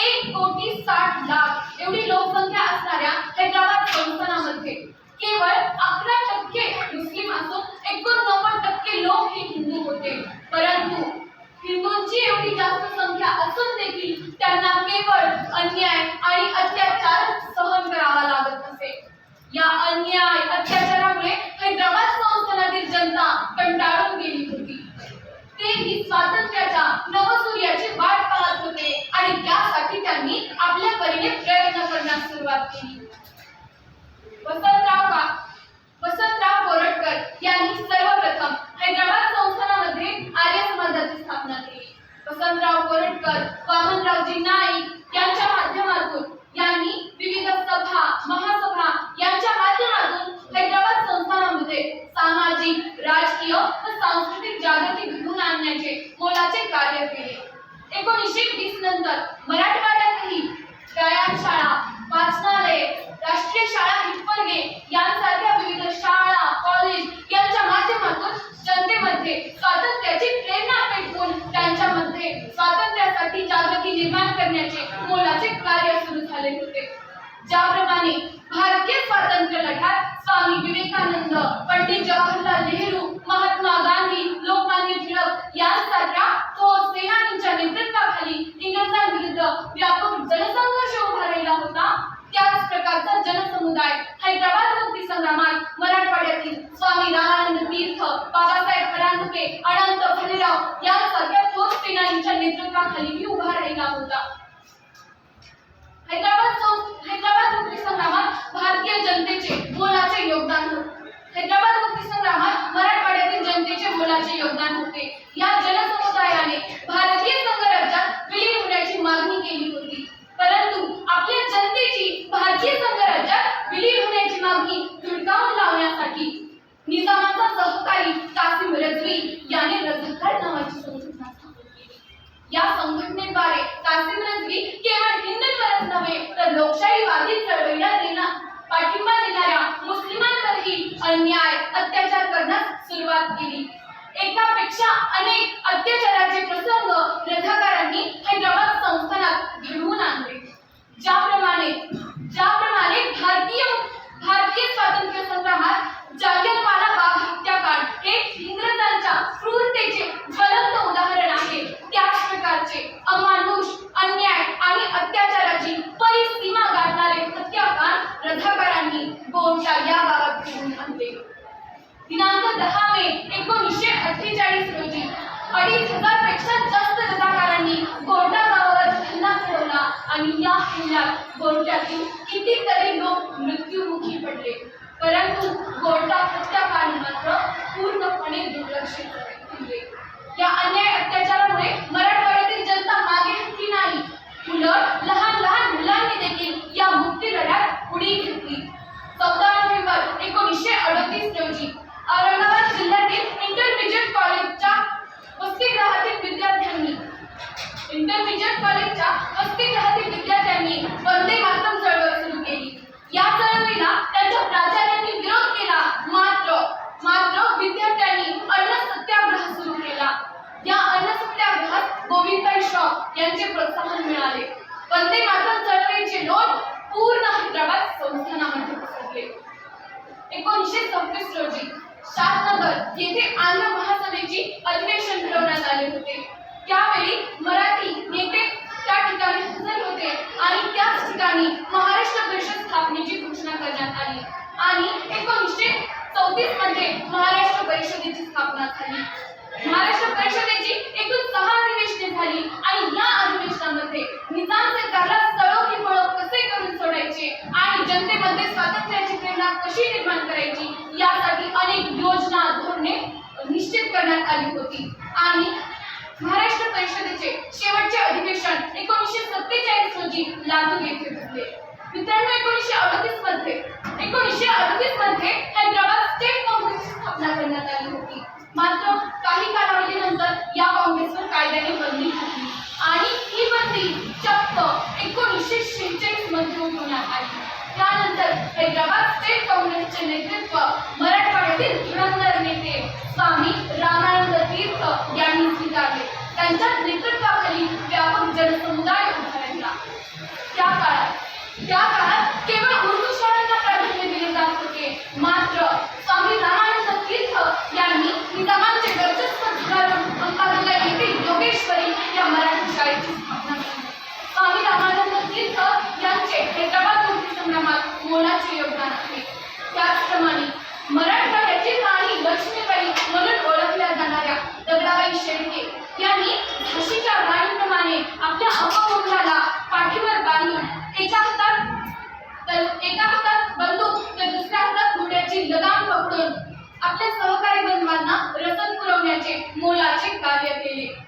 एक कोटी साठ लाख एवढी लोकसंख्या असणाऱ्या हैदराबाद संस्थानामध्ये. केवळ अकरा टक्के मुस्लिम असून एकोणनव्वद टक्के लोक हे हिंदू होते. परंतु हिंदूंची एवढी जास्त संख्या असून देखील त्यांना केवळ अन्याय आणि अत्याचार निर्माण करण्याचे मोलाचे कार्य सुरू झाले होते. ज्याप्रमाणे भारतीय स्वातंत्र्य लढ्यात स्वामी विवेकानंद पंडित जवाहरलाल नेहरू महात्मा गांधी लोकमान्य टिळक यांसारख्या थोर सेनानींच्या नेतृत्वाखाली इंग्रजांविरुद्ध व्यापक जनसंघर्ष उभा राहिला होता त्याच प्रकारचा जनसमुदाय हैदराबाद मुक्ती संग्रामात मराठवाड्यातील स्वामी रामानंद तीर्थ बाबासाहेब परांजपे अनंत भालेराव यांसारख्या थोर सेनानींच्या नेतृत्वाखाली उभा राहिला होता. हैदराबाद हैदराबाद मुक्तीसंग्रामात भारतीय जनतेचे मोलाचे योगदान होते. हैदराबाद मुक्तीसंग्रामात मराठवाड्यातील जनतेचे मोलाचे योगदान होते. या অনেক आणि या हल्ल्यात गोरट्यातील कितीतरी लोक मृत्युमुखी पडले. परंतु गोरटा हत्याकांड मात्र पूर्णपणे दुर्लक्षित. चौतीसमध्ये महाराष्ट्र परिषदेची स्थापना झाली. महाराष्ट्र परिषदेची एकूण सहा अधिवेशने झाली आणि या अधिवेशनामध्ये निजाम सरकारला सळोखी पळो कसे करून सोडायचे आणि जनतेमध्ये स्वातंत्र्याची प्रेरणा कशी निर्माण करायची यासाठी अनेक योजना धोरणे निश्चित करण्यात आली होती. आणि महाराष्ट्र परिषदेचे शेवटचे अधिवेशन एकोणीसशे सत्तेचाळीस रोजी लातूर येथे भरले. मित्रांनो एकोणीसशे अडतीसमध्ये एकोणीसशे अडतीसमध्ये हैदराबाद स्थापना करण्यात आली होती. मात्र काही कालावधीनंतर या काँग्रेसवर कायद्याने बंदी घातली. आणि ही बंदी चक्क एकोणीसशे शेहेचाळीसमध्ये उठवण्यात आली. त्यानंतर हैदराबाद स्टेट काँग्रेस म्हणजे मोलाचे कार्य केले.